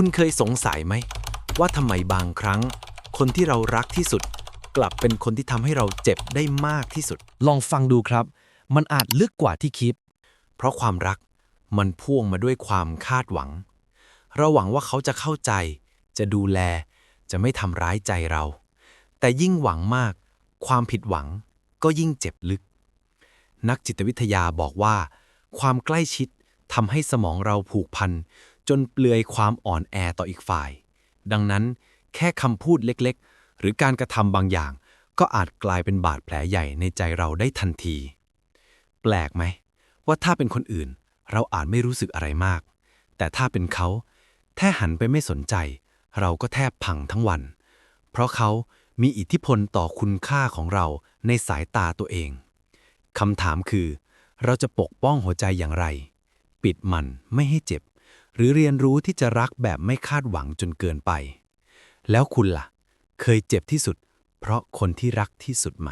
คุณเคยสงสัยไหม ว่าทำไมบางครั้ง คนที่เรารักที่สุด กลับเป็นคนที่ทำให้เราเจ็บได้มากที่สุด ลองฟังดูครับ มันอาจลึกกว่าที่คิด เพราะความรักมันพ่วงมาด้วยความคาดหวัง เราหวังว่าเขาจะเข้าใจ จะดูแล จะไม่ทำร้ายใจเรา แต่ยิ่งหวังมาก ความผิดหวังก็ยิ่งเจ็บลึก นักจิตวิทยาบอกว่า ความใกล้ชิดทำให้สมองเราผูกพัน จนเปลือยความอ่อนแอต่ออีกฝ่าย ดังนั้นแค่คำพูดเล็กๆ หรือการกระทำบางอย่าง ก็อาจกลายเป็นบาดแผลใหญ่ในใจเราได้ทันที แปลกไหม ว่าถ้าเป็นคนอื่น เราอาจไม่รู้สึกอะไรมาก แต่ถ้าเป็นเขาแค่หันไปไม่สนใจ เราก็แทบพังทั้งวัน เพราะเขามีอิทธิพลต่อคุณค่าของเราในสายตาตัวเองคำถามคือ เราจะปกป้องหัวใจอย่างไร ปิดมันไม่ให้เจ็บ หรือเรียนรู้ที่จะรักแบบไม่คาดหวังจนเกินไป แล้วคุณล่ะ เคยเจ็บที่สุด เพราะคนที่รักที่สุดไหม